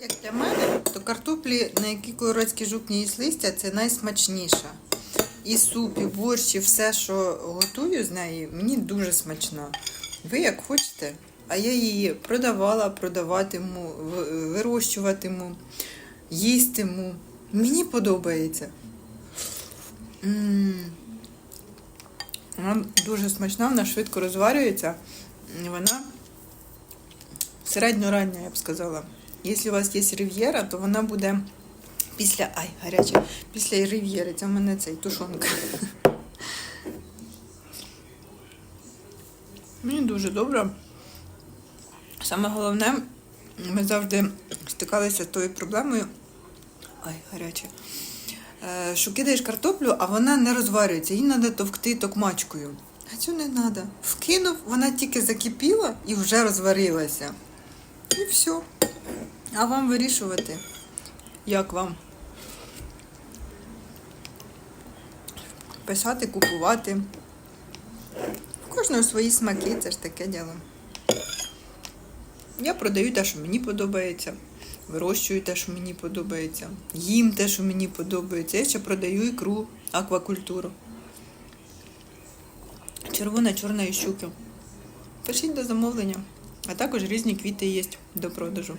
Як для мене, то картоплі, на які коротський жук не їсть листя, це найсмачніша. І суп, і борщ, і все, що готую з неї, мені дуже смачно. Ви як хочете, а я її продавала, продаватиму, вирощуватиму, їстиму. Мені подобається. Вона дуже смачна, вона швидко розварюється. Вона середньорання, я б сказала. Якщо у вас є рив'єра, то вона буде після. Ай, гаряче. Після рив'єри. Це в мене цей тушонка. Мені дуже добре. Саме головне, ми завжди стикалися з тою проблемою. Ай, гаряче. Е, Що кидаєш картоплю, а вона не розварюється, її треба товкти токмачкою. А цю не треба. Вкинув, вона тільки закипіла і вже розварилася. І все. А вам вирішувати, як вам. Писати, купувати. В кожного свої смаки, це ж таке діло. Я продаю те, що мені подобається. Вирощую те, що мені подобається. Їм те, що мені подобається. Я ще продаю ікру, аквакультуру. Червона, чорна і щуки. Пишіть до замовлення. А також різні квіти є до продажу.